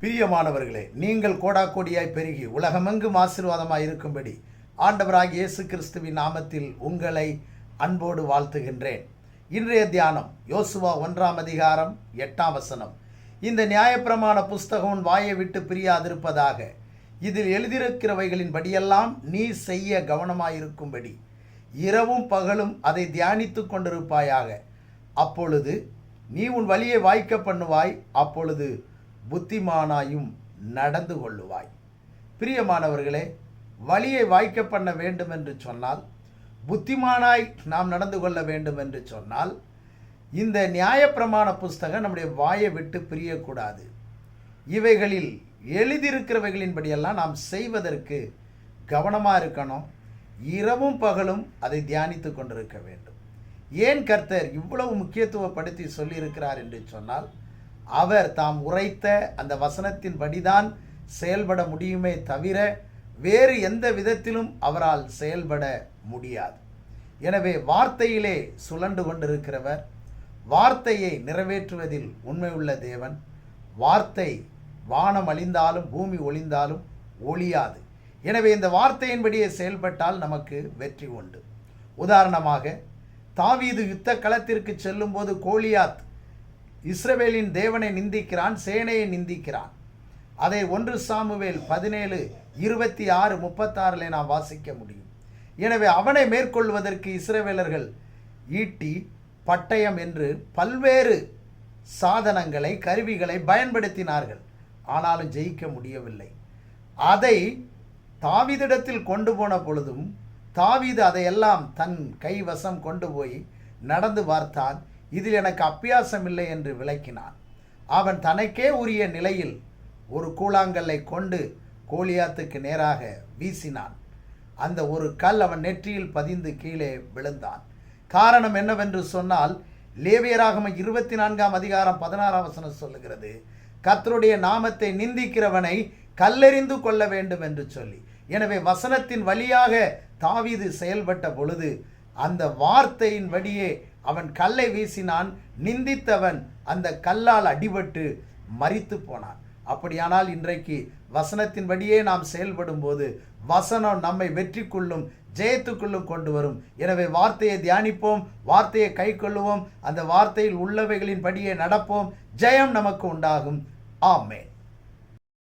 பிரியமானவர்களே நீங்கள் கோடாக்கோடியாய் பெருகி உலகமெங்கும் ஆசீர்வாதமாக இருக்கும்படி ஆண்டவராக இயேசு கிறிஸ்துவின் நாமத்தில் உங்களை அன்போடு வாழ்த்துகின்றேன். இன்றைய தியானம் யோசுவா ஒன்றாம் அதிகாரம் எட்டாம் வசனம். இந்த நியாயப்பிரமாண புஸ்தகம் வாயை விட்டு பிரியாதிருப்பதாக இதில் எழுதியிருக்கிறவைகளின் படியெல்லாம் நீ செய்ய கவனமாயிருக்கும்படி இரவும் பகலும் அதை தியானித்துக் கொண்டிருப்பாயாக. அப்பொழுது நீ உன் வழியை வாய்க்க பண்ணுவாய் அப்பொழுது புத்திமானாயும் நடந்து கொள்ளுவாய். பிரியமானவர்களே வழியை வாய்க்க பண்ண வேண்டும் என்று சொன்னால் புத்திமானாய் நாம் நடந்து கொள்ள வேண்டும் என்று சொன்னால் இந்த நியாயப்பிரமாண புஸ்தகம் நம்முடைய வாயை விட்டு பிரியக்கூடாது. இவைகளில் எழுதியிருக்கிறவைகளின்படியெல்லாம் நாம் செய்வதற்கு கவனமாக இருக்கணும். இரவும் பகலும் அதை தியானித்து கொண்டிருக்க வேண்டும். ஏன் கர்த்தர் இவ்வளவு முக்கியத்துவப்படுத்தி சொல்லியிருக்கிறார் என்று சொன்னால் அவர் தாம் உரைத்த அந்த வசனத்தின்படிதான் செயல்பட முடியுமே தவிர வேறு எந்த விதத்திலும் அவரால் செயல்பட முடியாது. எனவே வார்த்தையிலே சுழண்டு கொண்டிருக்கிறவர் வார்த்தையை நிறைவேற்றுவதில் உண்மையுள்ள தேவன் வார்த்தை வானம் அழிந்தாலும் பூமி ஒளிந்தாலும் ஒளியாது எனவே இந்த வார்த்தையின்படியே செயல்பட்டால் நமக்கு வெற்றி உண்டு. உதாரணமாக தாவீது யுத்த களத்திற்கு செல்லும்போது கோலியாத் இஸ்ரவேலின் தேவனை நிந்திக்கிறான் சேனையை நிந்திக்கிறான். அதை ஒன்று சாமுவேல் பதினேழு இருபத்தி ஆறு முப்பத்தாறில் நாம் வாசிக்க முடியும். எனவே அவனை மேற்கொள்வதற்கு இஸ்ரவேலர்கள் ஈட்டி பட்டயம் என்று பல்வேறு சாதனங்களை கருவிகளை பயன்படுத்தினார்கள். ஆனாலும் ஜெயிக்க முடியவில்லை. அதை தாவீதிடத்தில் கொண்டு போன பொழுதும் தாவீது அதையெல்லாம் தன் கைவசம் கொண்டு போய் நடந்து பார்த்தான். இதில் எனக்கு அப்பியாசம் இல்லை என்று விளக்கினான். அவன் தனக்கே உரிய நிலையில் ஒரு கூழாங்கல்லை கொண்டு கோலியாத்துக்கு நேராக வீசினான். அந்த ஒரு கல் அவன் நெற்றியில் பதிந்து கீழே விழுந்தான். காரணம் என்னவென்று சொன்னால் லேவியராகம இருபத்தி நான்காம் அதிகாரம் பதினாறாம் வசனம் சொல்லுகிறது கத்தருடைய நாமத்தை நிந்திக்கிறவனை கல்லெறிந்து கொள்ள வேண்டும் என்று சொல்லி. எனவே வசனத்தின் வழியாக தாவீது செயல்பட்ட பொழுது அந்த வார்த்தையின் வழியே அவன் கல்லை வீசினான் நிந்தித்தவன் அந்த கல்லால் அடிபட்டு மறித்து போனான். அப்படியானால் இன்றைக்கு வசனத்தின்படியே நாம் செயல்படும் போது வசனம் நம்மை வெற்றிக்குள்ளும் ஜெயத்துக்குள்ளும் கொண்டு வரும். எனவே வார்த்தையை தியானிப்போம் வார்த்தையை கை கொள்ளுவோம் அந்த வார்த்தையில் உள்ளவைகளின் படியே நடப்போம். ஜெயம் நமக்கு உண்டாகும். ஆமேன்.